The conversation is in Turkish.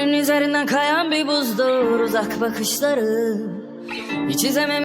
Teninin üzerinden kayan bir buzdur uzak bakışları. Hiç izlemem